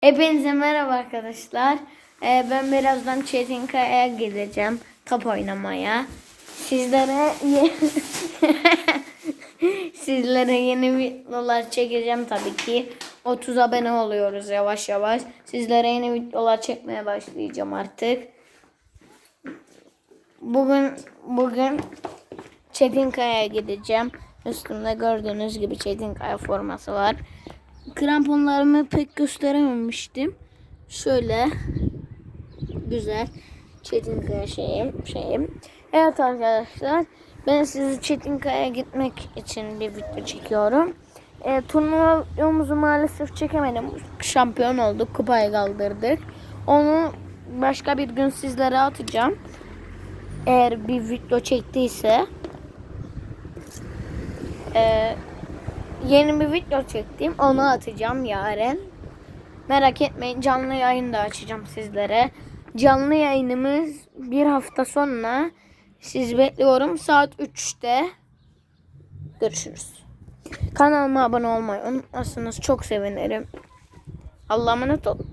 Hepinize merhaba arkadaşlar. Ee, ben birazdan Çetinkaya'ya gideceğim top oynamaya. Sizlere sizlere yeni videolar çekeceğim tabii ki. 30 abone oluyoruz yavaş yavaş. Sizlere yeni videolar çekmeye başlayacağım artık. Bugün bugün Çetinkaya'ya gideceğim. Üstümde gördüğünüz gibi Çetinkaya forması var. Kramponlarımı pek gösterememiştim. Şöyle güzel Çetinkaya şeyim şeyim. Evet arkadaşlar ben sizi Çetinkaya'ya gitmek için bir video çekiyorum. E, turnuva videomuzu maalesef çekemedim. Şampiyon olduk. Kupayı kaldırdık. Onu başka bir gün sizlere atacağım. Eğer bir video çektiyse e, yeni bir video çektim. Onu atacağım yarın. Merak etmeyin canlı yayın da açacağım sizlere. Canlı yayınımız bir hafta sonra siz bekliyorum saat 3'te. Görüşürüz. Kanalıma abone olmayı unutmazsanız çok sevinirim. Allah'a emanet olun.